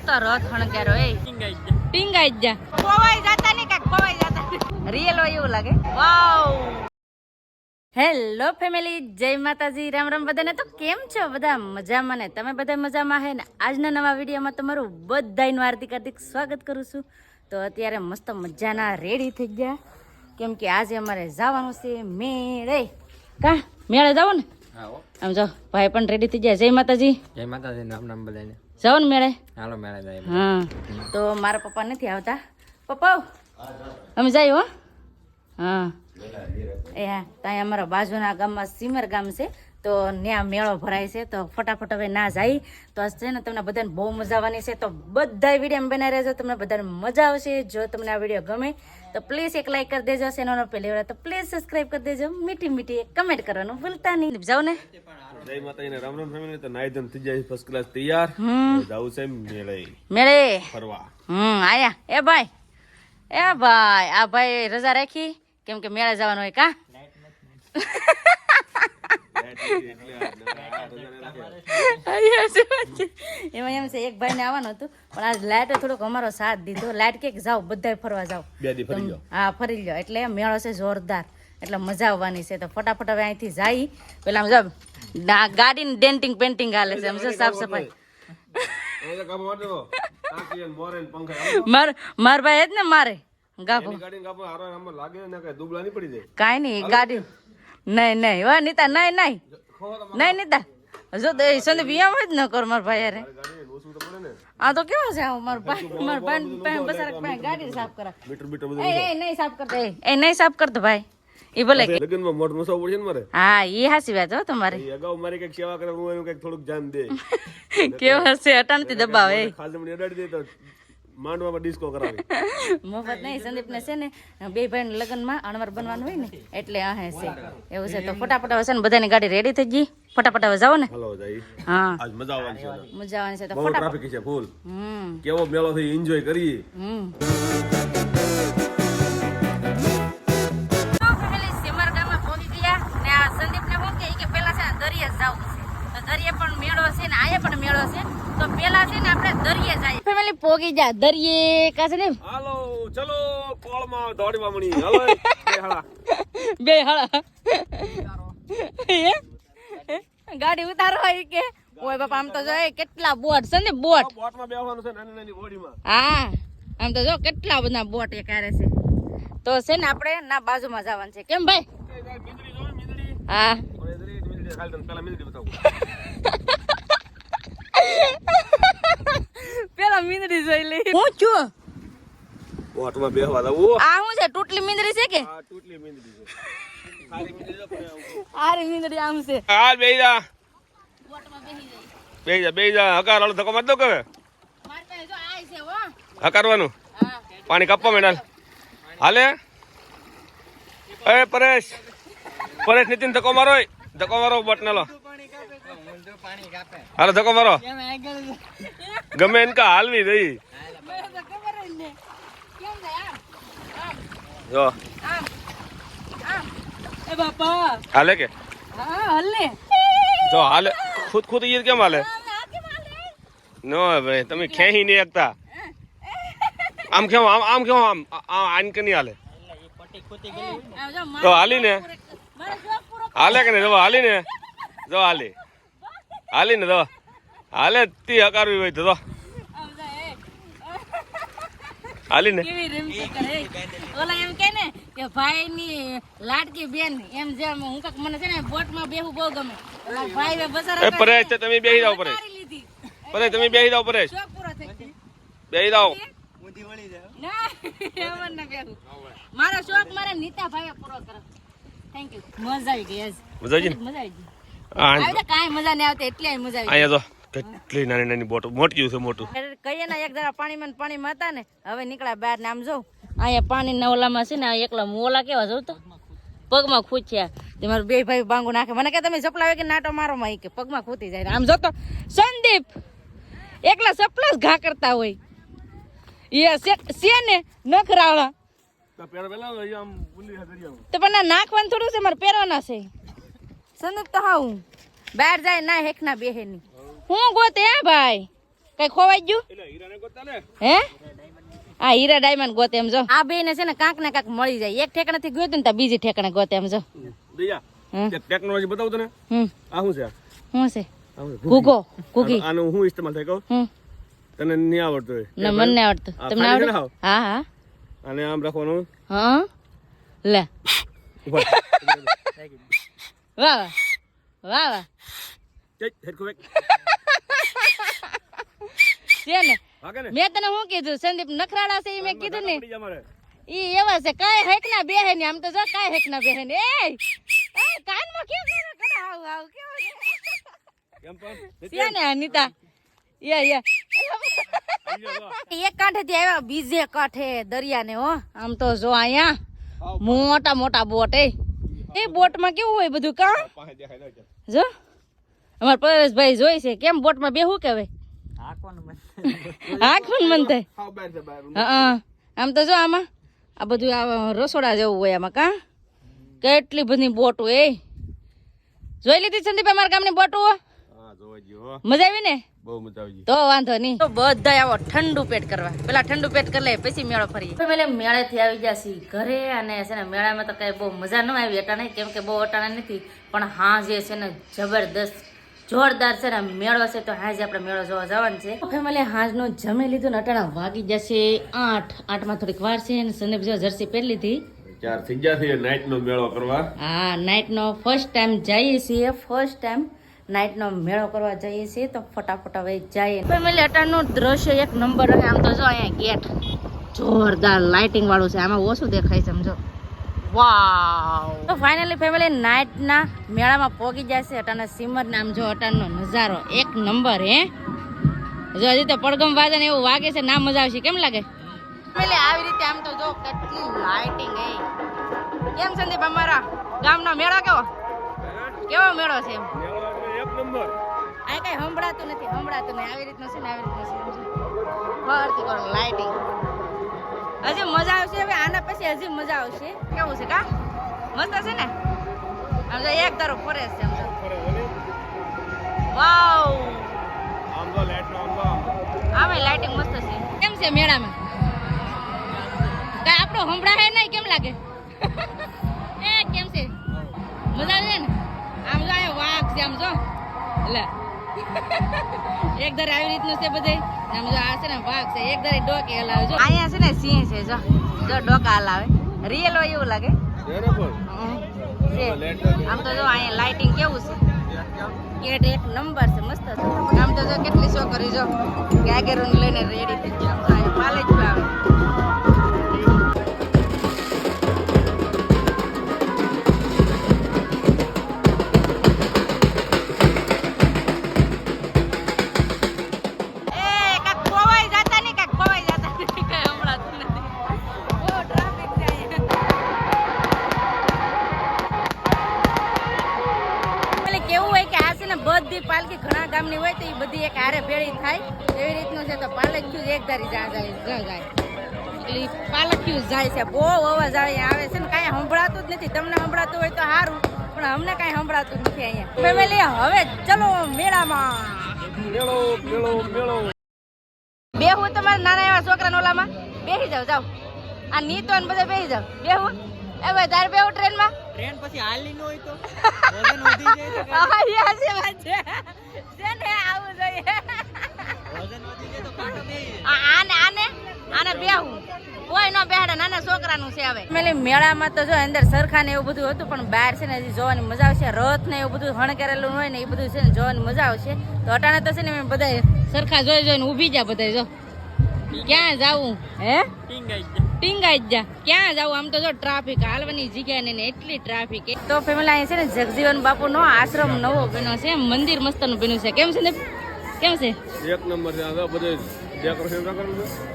મસ્ત રથ હણગારો એ. ટીંગાઈ જ જા. ખોવાઈ જતા ને કાક ખોવાઈ જતા રિયલ હોય એવું લાગે. વાવ હેલો ફેમિલી જય માતાજી. રામ રામ બધાને. તો કેમ છો બધા? મજામાં ને? તમે બધા મજામાં હે ને? આજના નવા વિડીયોમાં તમારું બધાનું હાર્દિક હાર્દિક સ્વાગત કરું છું. તો અત્યારે મસ્ત મજાના રેડી થઈ ગયા. કેમ કે આજે અમારે જવાનું છે મેળે. કા? મેળે જાવ ને? આમ જો ભાઈ પણ રેડી થઈ ગયા. જય માતાજી. જય માતાજી. નામ નામ બધાને જાવ ને મેળે? હાલો મેળા જાય હા. તો મારા પપ્પા નથી આવતા? પપ્પા? અમે જાય હો. હા. એ હા ત્યાં અમારા બાજુના ગામમાં સિમર ગામ છે તો ત્યાં મેળો ભરાય છે તો ફટાફટ હવે ના જાય. તો આજ છે ને તમને બધાને બહુ મજા આવવાની છે તો બધા વીડિયો બનાવી રહેજો તમને બધાને મજા આવશે. જો તમને આ વીડિયો ગમે તો પ્લીઝ એક લાઈક કરી દેજો ચેનલનો પહેલી વાર તો પ્લીઝ સબસ્ક્રાઇબ કરી દેજો. મીઠી મીઠી એક કમેન્ટ કરવાનું ભૂલતા નહીં. જાઓ ને. જય માતાજીને રામ રામ ફેમિલી તો નાઈ ધન થઈ જાય ફર્સ્ટ ક્લાસ તૈયાર. જાવું છે મેળે. મેળે. ફરવા. હમ આયા. એ ભાઈ. એ ભાઈ આ ભાઈ રજા રાખી? કેમ કે મેળે જવાનું હોય કા? એમાં એમ છે એક ભાઈને આવવાનું હતું પણ આજ લાઇટે થોડોક અમારો સાથ દીધો. લાઇટ કે જાઓ બધા ફરવા જાઓ. હા ફરી લ્યો. એટલે મેળો છે જોરદાર. એટલે મજા આવવાની છે. તો ફટાફટ હવે અહીંથી જાય. પેલા આમ ના ગાડીની ડેન્ટિંગ પેન્ટિંગ હાલે છે સમજો સાફ સફાઈ મોરે માર ભાઈ જ ને મારે ને કઈ નહીં ગાડી નહીં નહીં હો નીતા નહીં નહીં નહીં નીતા જો તો સંદીપ એમ જ ન કર મારા ભાઈ ને આ તો કેવો છે આ મારો ભાઈ મારો ભાઈ બસારક પાસે ગાડી સાફ કરા મીટર એ નહીં સાફ કરતો એ નહીં સાફ કરતો ભાઈ એ ભલે કે લગ્નમાં મોટ મસાવ પડશે ને મારે? હા એ હાસી વાત હો તમારે. અગાઉ મારે કંઈક સેવા કરે હું એનું કંઈક થોડુંક ધ્યાન દે. કેવો હશે? અટાણથી દબાવે. ખાલી અડાડી દે તો માંડવામાં ડિસ્કો કરાવે. મફત નહીં સંદીપ ને છે ને બે ભાઈ લગ્નમાં અણવર બનવાનું હોય ને એટલે આ હે છે. એવું છે તો ફટાફટ હશે ને બધાની ગાડી રેડી થઈ ગઈ. ફટાફટ હવે જાઓ ને. હલો જાય. હા. આજ મજા આવવાની છે મજા આવવાની છે તો ફટાફટ. ટ્રાફિક છે ફૂલ હમ. કેવો મેળો થઈ એન્જોય કરીએ. હમ. દરિયે જવું છે. તો દરિયે પણ મેળો છે ને આયે પણ મેળો છે. તો પેલા છે ને આપણે દરિયે જાય ફેમિલી પોગી જા. દરિયે કા છે ને? હાલો ચલો કોળમાં દોડવા મણી હાલો. બે હાલા બે હળા ગાડી ઉતારો હોય કે? ઓય બાપા આમ તો જો કેટલા બોટ છે ને બોટ? બોટમાં બેહવાનું છે નાની નાની બોડીમાં. હા. આમ તો જો કેટલા બધા બોટ એ કરે છે. તો છે ને આપણે ના બાજુમાં જવાનું છે. કેમ ભાઈ? મીંદડી જોઈ મીંદડી. હા. મીંદડી ખાલી તને પેલા મીંદડી બતાવું પેલા મીંદડી જોઈ લે હું છું? બોટમાં બેસવા દઉં આ શું છે ટૂટલી મીંદડી છે કે? આ ટૂટલી મીંદડી છે. ખાલી મીંદડી આવું. આરી મીંદડી આમ છે. હાલ બેહી જા. બેહી જા બેહી જા. હકાર હાલો ધક્કો માર દો કે મારી પાસે જો આય છે હો. હકારવાનું? હા. પાણી કાપવા માંડ હાલે. એ પરેશ. પરેશ નીતિન ધક્કો મારો. ધક્કો મારો બોટ લો હાલો ધક્કો મારો. ગમે એનકા હાલવી રહી. જ હાલે કે? જો હાલે. ખુદ ખુદ ઈ કેમ હાલે? કે નો ભાઈ તમે ખેહી નહીં એકતા. આમ કેમ આમ આમ કેમ આમ આ- આન કે નહીં હાલે? તો હાલી ને. હાલે કે નહીં? જો હાલી ને. જો હાલી. હાલી ને જો. હાલે તી હકારવી હોય તો હાલી ને. કરે? ઓલા એમ કે ને કે ભાઈની લાડકી બેન એમ જેમ હું કાક મને છે ને બોટમાં બેહું બહુ ગમે. ઓલા ભાઈ વે બસરા એ પરેશ તમે બેહી જાવ પરેશ. પરેશ તમે બેહી જાવ પરેશ. શોખ પૂરો થઈ બેહી જાવ ઊંધી વળી જાવ ના એમ ન બેહું. મારો શોખ મારે નીતા ભાઈએ પૂરો કર્યો. થેન્ક યુ મજા આવી ગઈ મજા આવી મજા આવી ગઈ. આ આવી તો કાંઈ મજા નહીં આવતી એટલે મજા આવી અહીંયા તો કેટલી નાની નાની બોટ મોટી છે મોટું. કહીએ ને એક જરા પાણીમાં પાણીમાં હતા ને હવે નીકળ્યા બહાર ને આમ અહીંયા પાણીના ઓલામાં છે ને એકલા મોલા કેવા જોઉં તો. પગમાં ખૂચ્યા. મારું બે ભાઈ બાંગુ નાખે. મને કે તમે સપલા કે નાટો મારો? માં કે પગમાં ખૂતી જાય. આમ જોતો સંદીપ એકલા સપલા જ ઘા કરતા હોય. એ છે ને નખરાળા. આમ તો પણ નાખવાનું થોડું છે મારે પહેરવાના છે. સંદીપ તો હા હું બહાર જાય ના હેકના બેહે ની હું ગોતે હે ભાઈ? કઈ ખોવાઈ ગયું? ને હે? આ હીરા ડાયમંડ ગોતે એમ જો. આ બે ને છે ને કાંક ને કાંક મળી જાય. એક ઠેકાણેથી ગોતું ને તો બીજી ઠેકાણે ગોતે એમ જો. ટેકનોલોજી બતાવું તને. હમ. આ શું છે શું છે? ગુગો ગુગી આનું હું ઇસ્તેમાલ થાય કહું. તને નહીં આવડતું ના મને આવડતું. તમને આવડે ને? હા હા. આને આમ રાખવાનું? હા? લે. વાહ વાહ. વાહ વાહ. મેં તને શું કીધું? સંદીપ નખરાળા છે એ મેં કીધું ને. ઈ એવા છે કાંઈ હેક ના બેહે ને આમ તો જો કાંઈ હેક ના બેહે ને. એ કાનમાં કેમ કરો? કડા આવ આવ કેવો છે? કેમ પણ? છે ને અનિતા. યા યા. એક કાંઠેથી આવ્યા બીજે કાંઠે દરિયાને હો. આમ તો જો અહીંયા મોટા મોટા બોટ એ. એ બોટમાં કેવું હોય બધું કા. જો અમાર પરેશભાઈ જોઈ છે કેમ બોટમાં બેહું કે હવે? આખું મન થાય. હાવ બહાર છે, બહાર. હા આમ તો જો આમાં આ બધું આ રસોડા જેવું હોય આમાં કા? કેટલી બધી બોટો એ. જોઈ લીધી સંદીપ અમારા ગામની બોટો. મજા આવી ને? બહુ મજા આવી તો વાંધો નહીં. તો બધા આવો ઠંડુ પેટ કરવા. પેલા ઠંડુ પેટ કરી લે પછી મેળો ફરીએ. પેલે મેળેથી આવી ગયા છીએ ઘરે અને છે ને મેળામાં તો કઈ બહુ મજા ન આવી અટાણે કેમ કે બહુ અટાણે નથી પણ હા જે છે ને જબરદસ્ત જોરદાર છે ને મેળો છે તો હાજ આપણે મેળો જોવા જવાનું છે. ફેમિલી હાજનું જમી લીધું ને અટાણા વાગી જશે આઠ. આઠમાં થોડીક વાર છે અને સંદીપ જો જર્સી પહેરી લીધી. ચાર થઈ ગયા છે નો મેળો કરવા. હા નાઇટનો ફર્સ્ટ ટાઈમ જઈએ છીએ ફર્સ્ટ ટાઈમ નાઇટનો મેળો કરવા જઈએ છીએ તો ફટાફટ હવે જઈએ. ફેમિલી અટાણનું દ્રશ્ય એક નંબર અને આમ તો જો અહીંયા ગેટ જોરદાર લાઇટિંગ વાળું છે. આમાં ઓછું દેખાય છે સમજો વાવ તો ફાઇનલી ફેમિલી નાઇટના મેળામાં પહોંચી જશે અટાણા સિમર નામ જો અટાણનો નજારો એક નંબર હે. જો હજી તો પડગમ વાગે ને એવું વાગે છે ના મજા આવશે. કેમ લાગે? ફેમિલી આવી રીતે આમ તો જો કેટલી લાઇટિંગ હે. કેમ સંદીપ અમારા ગામનો મેળો કેવો? કેવો મેળો છે? આ કઈ સંભળાતું નથી સંભળાતું નહીં. આવી રીતનું છે ને આવી રીતનું છે. ફરતી કરો લાઇટિંગ હજી મજા આવશે હવે આના પછી હજી મજા આવશે. કેવું છે કા? મસ્ત છે ને? આમ તો એક તરફ ફરે છે આમ વાવ આમ તો લાઈટ નો આમ લાઇટિંગ મસ્ત છે. કેમ છે મેળામાં? કઈ આપણો સંભળાય નહીં કેમ લાગે? એ કેમ છે? મજા આવે ને? આમ જો વાઘ છે આમ જો. લે. એક ધારે આવી રીતનું છે બધે. આમ જો આ છે ને વાઘ છે. એક ધારે ડોકે હલાવે. જો. અહીંયા છે ને સિંહ છે જો. જો ડોકા હલાવે. રિયલ હોય એવું લાગે. આમ તો જો અહીંયા લાઇટિંગ કેવું છે? ગેટ એક નંબર છે મસ્ત છે. આમ તો જો કેટલી છોકરી જો. ગાગેરું લઈને રેડી થઈ ગઈ આમ તો અહીંયા પાલે જ આવે. હોય કે આ છે ને બધી પાલકી ઘણા ગામની હોય તો એ બધી એક હારે ભેળી થાય. એવી રીતનું છે તો પાલખ્યું એક ધારી જા જાય જાય એટલે પાલખ્યું જાય છે. બહુ અવાજ આવે આવે છે ને કાંઈ સંભળાતું જ નથી. તમને સંભળાતું હોય તો સારું પણ અમને કાંઈ સંભળાતું નથી અહીંયા. ફેમિલી હવે ચલો મેળામાં. મેળો મેળો મેળો. બેહું તમારા નાના એવા છોકરા ઓલામાં બેસી જાવ જાવ આ નીતો ને બધા બેસી જાવ બેહું. એ વધારે તારે બેહું ટ્રેનમાં. ટ્રેન પછી હાલની ન હોય તો? વજન વધી જાય તો હા, છે વાત છે. છે ને આવું જોઈએ. વજન વધી જાય તો કાંટો બે આ- આને આને આને બેહું. કોઈ નો બેહાડે નાના છોકરાનું છે હવે. મેલે મેળામાં તો જો અંદર સરખા ને એવું બધું હતું પણ બહાર છે ને હજી જોવાની મજા આવશે. રથ ને એવું બધું હણકેરેલું હોય ને એ બધું છે ને જોવાની મજા આવશે. તો અટાણે તો છે ને બધા સરખા જોઈ જોઈને ઊભી જા બધા જો. ક્યાં જાવું? હે? ટીંગાઈ જ જા. ક્યાં જાવું આમ તો જો ટ્રાફિક હાલવાની જગ્યા ને એટલી ટ્રાફિક. તો ફેમિલી અહીં છે ને જગજીવન બાપુ નો આશ્રમ નવો બન્યો છે. મંદિર મસ્તનું બન્યું છે. કેમ છે ને? કેમ છે? એક નંબર છે. આ બધે ડેકોરેશન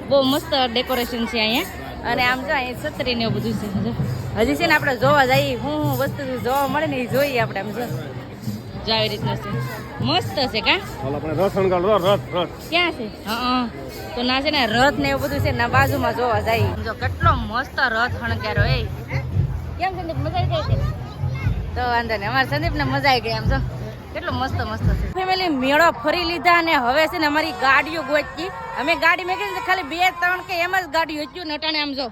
બહુ મસ્ત ડેકોરેશન છે અહીંયા. અને આમ જો અહીંયા છત્રી ને બધું છે. હજી છે ને આપણે જોવા જઈએ. હું હું વસ્તુ જોવા મળે ને એ જોઈએ આપણે આમ જો. જો આવી રીતનું છે. મસ્ત છે કા? ક્યાં છે? હા તો ના છે ને રથ ને એવું બધું છે ના બાજુમાં જોવા જાય. જો કેટલો મસ્ત રથ હણકારો એ. કેમ સંદીપ મજા આવી ગઈ તો વાંધો નહીં. અમારે સંદીપ ને મજા આવી ગઈ આમ જો. કેટલો મસ્ત મસ્ત છે. ફેમિલી મેળો ફરી લીધા અને હવે છે ને અમારી ગાડીઓ ગોચી અમે ગાડી મેં ખાલી બે ત્રણ કે એમ જ ગાડી હોચ્યું નટાણે આમ જો.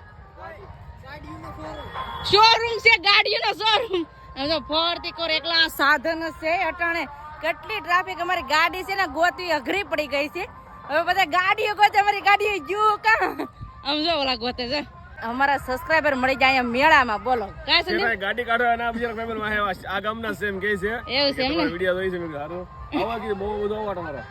શોરૂમ છે ગાડીઓનો શોરૂમ જો ફરતી કોર એકલા સાધન છે અટાણે કેટલી ટ્રાફિક અમારી ગાડી છે ને ગોતવી અઘરી પડી ગઈ છે. હવે બધા ગાડીઓ ગોતે અમારી ગાડીઓ ગયું કા. સમજો ઓલા ગોતે છે. અમારા સબસ્ક્રાઇબર મળી જાય અહીંયા મેળામાં બોલો. કાંઈ છે ગાડી કાઢો અને આ બીજા ફેમિલી માં આ ગામના સેમ કે છે. એવું છે એમને વિડિયો જોઈ છે મેં સારું. આવા કીધું બહુ બધો અવાજ તમારો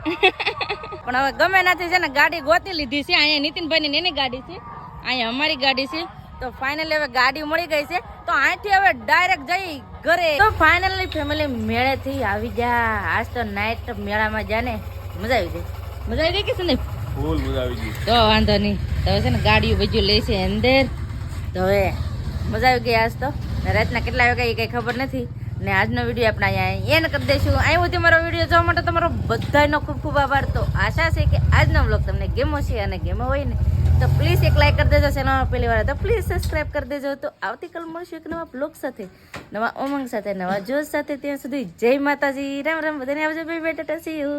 પણ હવે ગમે નથી છે ને ગાડી ગોતી લીધી છે. અહીંયા નીતિનભાઈ ની એની ગાડી છે. અહીંયા અમારી ગાડી છે. તો ફાઇનલી હવે ગાડી મળી ગઈ છે. તો અહીંથી હવે ડાયરેક્ટ જઈ ઘરે. તો ફાઇનલી ફેમિલી મેળેથી આવી જા આજ તો નાઇટ મેળામાં જાને મજા આવી ગઈ. મજા આવી ગઈ કે સંદીપ ફૂલ મજા આવી ગઈ. તો વાંધો નહીં. તો છે ને ગાડીઓ બીજું લે છે અંદર. તો હવે મજા આવી ગઈ આજ તો. રાતના કેટલા વાગ્યા એ કંઈ ખબર નથી. ને આજનો વીડિયો આપણે અહીંયા એન કરી દઈશું. અહીં સુધી મારો વીડિયો જોવા માટે તમારો બધાનો ખૂબ ખૂબ આભાર. તો આશા છે કે આજનો બ્લોગ તમને ગેમો છે અને ગેમો હોય ને તો પ્લીઝ એક લાઈક કરી દેજો ચેનલમાં પહેલી વાર. તો પ્લીઝ સબસ્ક્રાઈબ કરી દેજો. તો આવતીકાલ મળશું એક નવા બ્લોગ સાથે, નવા ઉમંગ સાથે, નવા જોશ સાથે. ત્યાં સુધી જય માતાજી. રામ રામ. બધાને આવજો. ભાઈ બેટા સી યુ